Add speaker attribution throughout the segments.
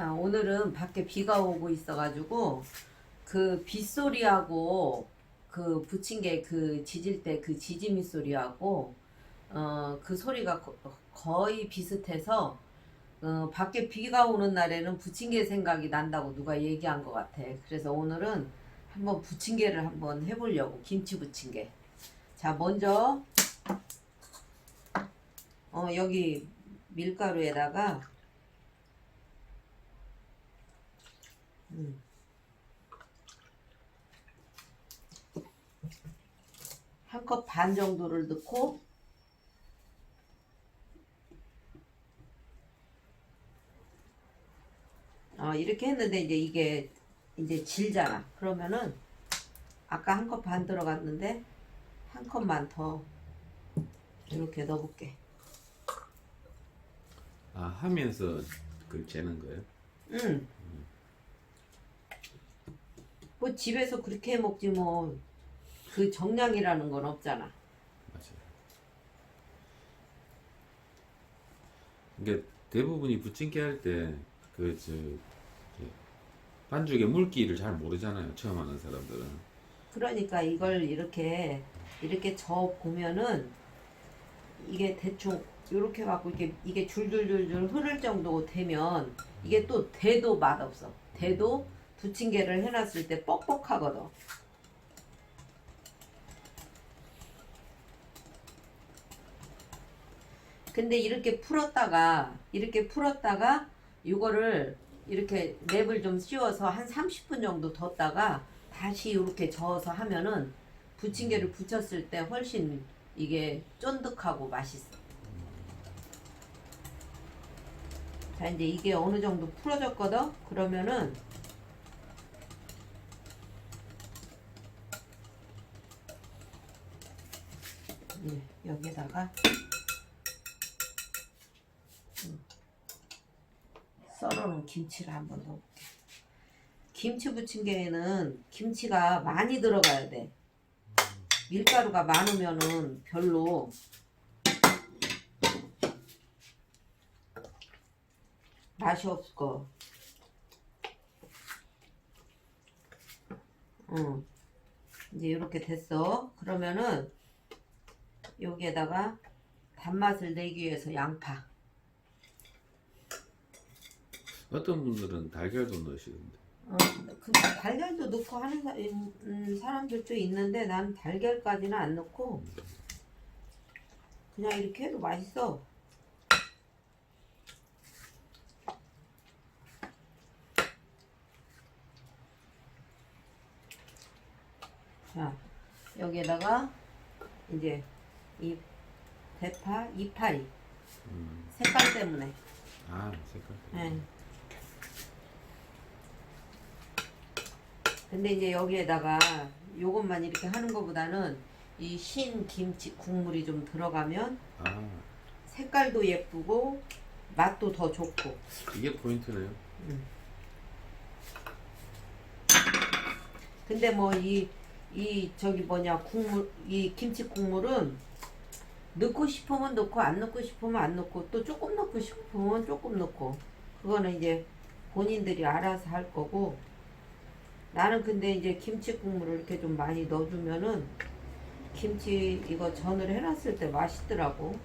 Speaker 1: 아, 오늘은 밖에 비가 오고 있어가지고 그 빗소리하고 그 부침개 그 지질 때 그 지짐이 소리하고 어 그 소리가 거- 거의 비슷해서 어 밖에 비가 오는 날에는 부침개 생각이 난다고 누가 얘기한 것 같아. 그래서 오늘은 한번 부침개를 한번 해보려고 김치 부침개. 자 먼저 어 여기 밀가루에다가 음. 한컵 반 정도를 넣고 어, 이렇게 했는데 이제 이게 이제 질잖아. 그러면은 아까 한 컵 반 들어갔는데 한 컵만 더 이렇게 넣어볼게.
Speaker 2: 아 하면서 그 재는 거예요?
Speaker 1: 응. 뭐 집에서 그렇게 해 먹지 뭐 그 정량이라는 건 없잖아.
Speaker 2: 맞아요. 이게 대부분이 부침개 할때그저 반죽의 물기를 잘 모르잖아요. 처음 하는 사람들은.
Speaker 1: 그러니까 이걸 이렇게 이렇게 저 보면은 이게 대충 이렇게 갖고 이게 이게 줄줄줄줄 흐를 정도 되면 이게 또 대도 맛없어. 대도 부침개를 해놨을 때 뻑뻑하거든. 근데 이렇게 풀었다가 이렇게 풀었다가 이거를 이렇게 랩을 좀 씌워서 한 30분 정도 뒀다가 다시 이렇게 저어서 하면은 부침개를 부쳤을 때 훨씬 이게 쫀득하고 맛있어. 자 이제 이게 어느 정도 풀어졌거든. 그러면은 예, 여기다가 음, 썰어놓은 김치를 한번 넣어볼게. 김치 부침개에는 김치가 많이 들어가야 돼. 밀가루가 많으면은 별로 맛이 없을 거. 응. 이제 이렇게 됐어. 그러면은 여기에다가 단맛을 내기 위해서 양파.
Speaker 2: 어떤 분들은 달걀도 넣으시던데.
Speaker 1: 어, 그 달걀도 넣고 하는 사, 음, 사람들도 있는데 난 달걀까지는 안 넣고 그냥 이렇게 해도 맛있어. 자, 여기에다가 이제 이 대파, 이파리
Speaker 2: 음.
Speaker 1: 색깔 때문에
Speaker 2: 아 색깔.
Speaker 1: 네. 근데 이제 여기에다가 요것만 이렇게 하는 것보다는 이신 김치 국물이 좀 들어가면
Speaker 2: 아
Speaker 1: 색깔도 예쁘고 맛도 더 좋고
Speaker 2: 이게 포인트네요.
Speaker 1: 근데 뭐 이 이 저기 뭐냐 국물 이 김치 국물은 넣고 싶으면 넣고 안 넣고 싶으면 안 넣고 또 조금 넣고 싶으면 조금 넣고. 그거는 이제 본인들이 알아서 할 거고. 나는 근데 이제 김치 국물을 이렇게 좀 많이 넣어주면은 김치 이거 전을 해놨을 때 맛있더라고.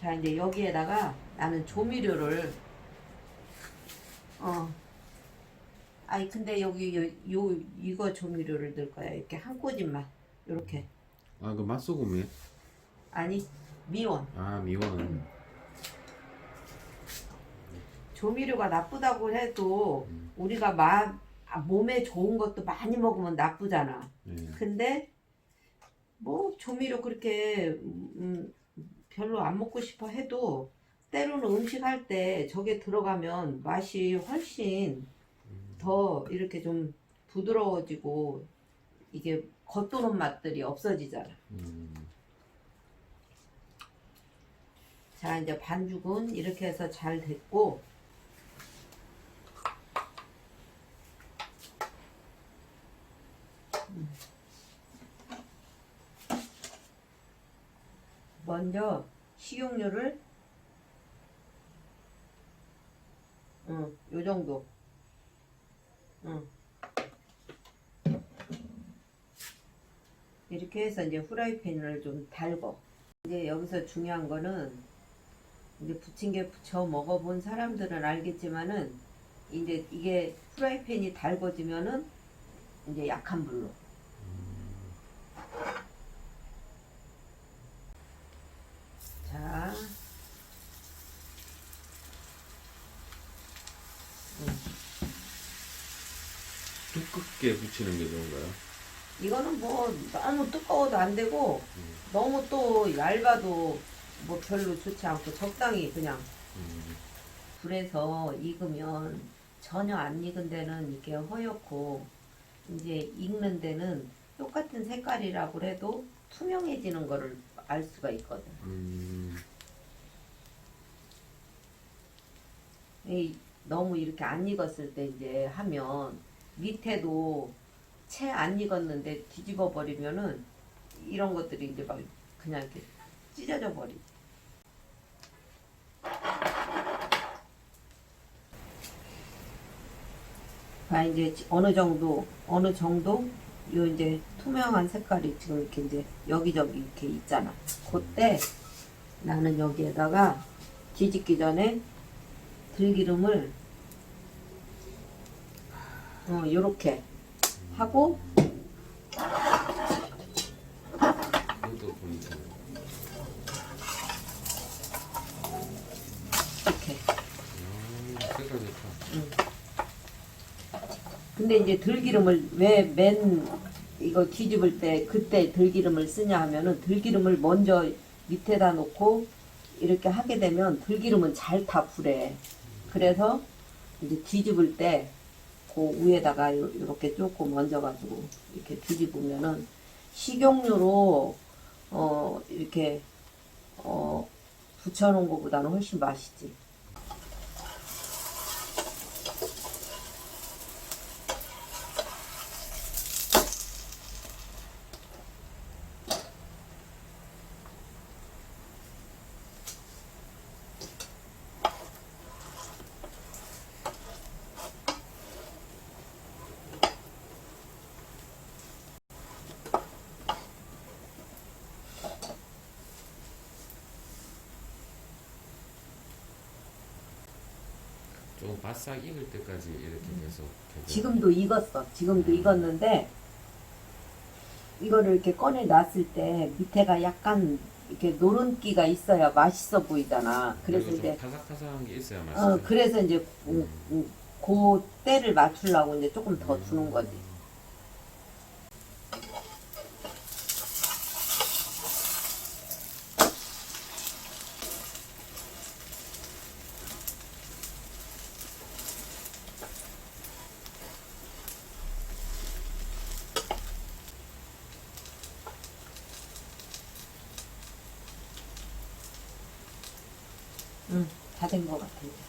Speaker 1: 자 이제 여기에다가 나는 조미료를 어. 아니 근데 여기 요, 요 이거 조미료를 넣을 거야. 이렇게 한 꼬집만 요렇게
Speaker 2: 아 그 맛소금이.
Speaker 1: 아니 미원
Speaker 2: 아 미원.
Speaker 1: 조미료가 나쁘다고 해도
Speaker 2: 음.
Speaker 1: 우리가 마, 아, 몸에 좋은 것도 많이 먹으면 나쁘잖아
Speaker 2: 네.
Speaker 1: 근데 뭐 조미료 그렇게 음, 별로 안 먹고 싶어 해도 때로는 음식 할 때 저게 들어가면 맛이 훨씬 더 이렇게 좀 부드러워지고 이게 겉도는 맛들이 없어지잖아.
Speaker 2: 음.
Speaker 1: 자 이제 반죽은 이렇게 해서 잘 됐고 음. 먼저 식용유를 응, 요 정도. 응. 이렇게 해서 이제 후라이팬을 좀 달궈. 이제 여기서 중요한 거는 이제 부침개 부쳐 먹어본 사람들은 알겠지만은 이제 이게 후라이팬이 달궈지면은 이제 약한 불로. 자.
Speaker 2: 두껍게 붙이는 게 좋은가요?
Speaker 1: 이거는 뭐 너무 두꺼워도 안 되고 너무 또 얇아도 뭐 별로 좋지 않고 적당히 그냥
Speaker 2: 음,
Speaker 1: 불에서 익으면 전혀 안 익은 데는 이렇게 허옇고 이제 익는 데는 똑같은 색깔이라고 해도 투명해지는 거를 알 수가 있거든.
Speaker 2: 음,
Speaker 1: 이 너무 이렇게 안 익었을 때 이제 하면 밑에도 채 안 익었는데 뒤집어 버리면은 이런 것들이 이제 막 그냥 이렇게 찢어져 버리. 아 이제 어느 정도 어느 정도 요 이제 투명한 색깔이 지금 이렇게 이제 여기저기 이렇게 있잖아. 그때 나는 여기에다가 뒤집기 전에 들기름을 어 요렇게 하고. 이렇게
Speaker 2: 색깔 좋다.
Speaker 1: 근데 이제 들기름을 왜 맨 이거 뒤집을 때 그때 들기름을 쓰냐 하면은 들기름을 먼저 밑에다 놓고 이렇게 하게 되면 들기름은 잘 타 불에 그래서 이제 뒤집을 때 그 위에다가 요- 요렇게 조금 얹어가지고 이렇게 뒤집으면은 식용유로 어 이렇게 어 붙여놓은 것보다는 훨씬 맛있지.
Speaker 2: 좀 바싹 익을 때까지 이렇게 계속. 계속.
Speaker 1: 지금도 익었어. 지금도 익었는데 이거를 이렇게 꺼내 놨을 때 밑에가 약간 이렇게 노른기가 있어야 맛있어 보이잖아. 그래서
Speaker 2: 그리고 좀
Speaker 1: 이제
Speaker 2: 타삭타삭한 게 있어야 맛있어요.
Speaker 1: 어 그래서 이제 음, 음, 그 때를 맞추려고 이제 조금 더 두는 거지. 응, 다 된 것 같아. 이제.